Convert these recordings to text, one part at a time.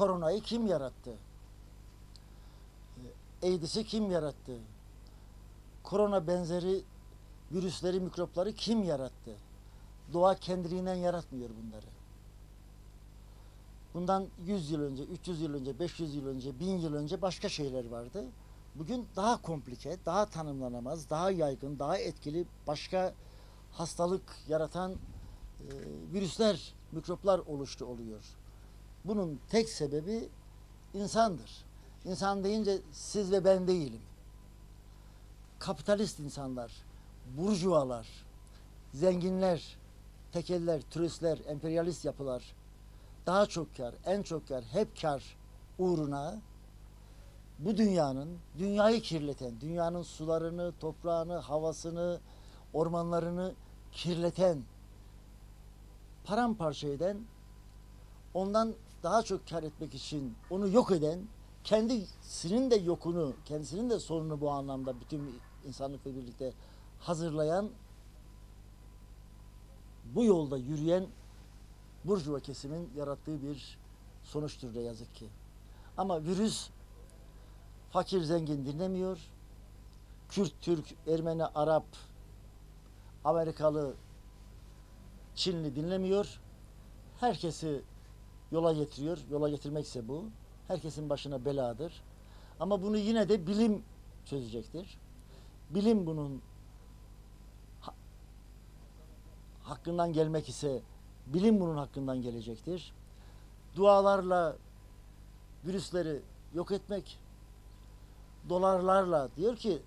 Koronayı kim yarattı? Ee, AIDS'i kim yarattı? Korona benzeri virüsleri, mikropları kim yarattı? Doğa kendiliğinden yaratmıyor bunları. Bundan 100 yıl önce, 300 yıl önce, 500 yıl önce, 1000 yıl önce başka şeyler vardı. Bugün daha komplike, daha tanımlanamaz, daha yaygın, daha etkili başka hastalık yaratan e, virüsler, mikroplar oluştu oluyor. Bunun tek sebebi insandır. İnsan deyince siz ve ben değilim. Kapitalist insanlar, burjuvalar, zenginler, tekeller, turistler, emperyalist yapılar daha çok kar, en çok kar, hep kar uğruna bu dünyanın, dünyayı kirleten, dünyanın sularını, toprağını, havasını, ormanlarını kirleten, paramparça eden, ondan daha çok kar etmek için onu yok eden, kendisinin de yokunu, kendisinin de sorunu bu anlamda bütün insanlıkla birlikte hazırlayan, bu yolda yürüyen burjuva kesimin yarattığı bir sonuçtur ne yazık ki. Ama virüs fakir zengin dinlemiyor. Kürt, Türk, Ermeni, Arap, Amerikalı, Çinli dinlemiyor. Herkesi yola getiriyor. Yola getirmekse bu. Herkesin başına beladır. Ama bunu yine de bilim çözecektir. Bilim bunun ha- hakkından gelmek ise bilim bunun hakkından gelecektir. Dualarla virüsleri yok etmek, dolarlarla diyor ki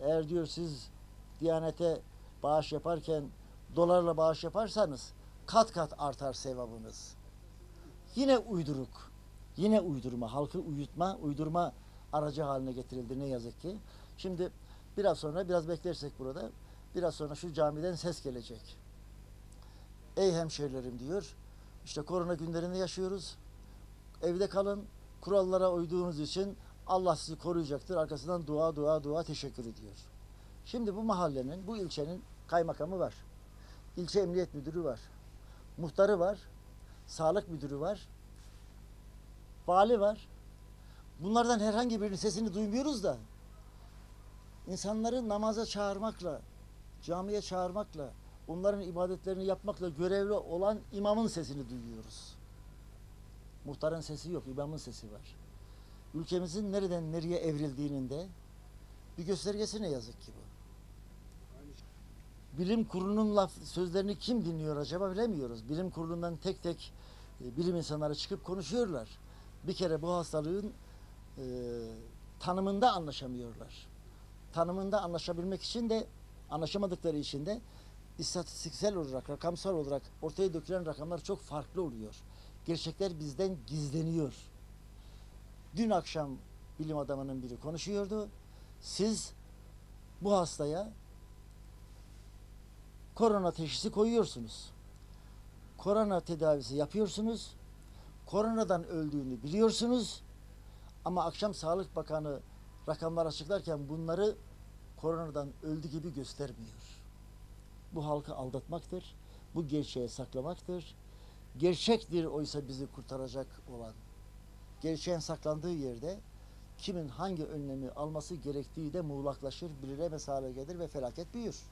eğer diyor siz Diyanete bağış yaparken dolarla bağış yaparsanız kat kat artar sevabınız. Yine uyduruk, yine uydurma, halkı uyutma, uydurma aracı haline getirildi ne yazık ki. Şimdi biraz sonra, biraz beklersek burada, biraz sonra şu camiden ses gelecek. Ey hemşehrilerim diyor, işte korona günlerinde yaşıyoruz. Evde kalın, kurallara uyduğunuz için Allah sizi koruyacaktır. Arkasından dua dua dua teşekkür ediyor. Şimdi bu mahallenin, bu ilçenin kaymakamı var. İlçe emniyet müdürü var. Muhtarı var. Sağlık müdürü var. Vali var. Bunlardan herhangi birinin sesini duymuyoruz da insanları namaza çağırmakla, camiye çağırmakla, onların ibadetlerini yapmakla görevli olan imamın sesini duyuyoruz. Muhtarın sesi yok, imamın sesi var. Ülkemizin nereden nereye evrildiğinin de bir göstergesi ne yazık ki bu. Bilim kurulunun laf, sözlerini kim dinliyor acaba bilemiyoruz. Bilim kurulundan tek tek e, bilim insanları çıkıp konuşuyorlar. Bir kere bu hastalığın e, tanımında anlaşamıyorlar. Tanımında anlaşabilmek için de anlaşamadıkları için de istatistiksel olarak, rakamsal olarak ortaya dökülen rakamlar çok farklı oluyor. Gerçekler bizden gizleniyor. Dün akşam bilim adamının biri konuşuyordu. Siz bu hastaya korona teşhisi koyuyorsunuz. Korona tedavisi yapıyorsunuz. Koronadan öldüğünü biliyorsunuz. Ama akşam Sağlık Bakanı rakamlar açıklarken bunları koronadan öldü gibi göstermiyor. Bu halkı aldatmaktır. Bu gerçeği saklamaktır. Gerçektir oysa bizi kurtaracak olan. Gerçeğin saklandığı yerde kimin hangi önlemi alması gerektiği de muğlaklaşır, bilinemez hale gelir ve felaket büyür.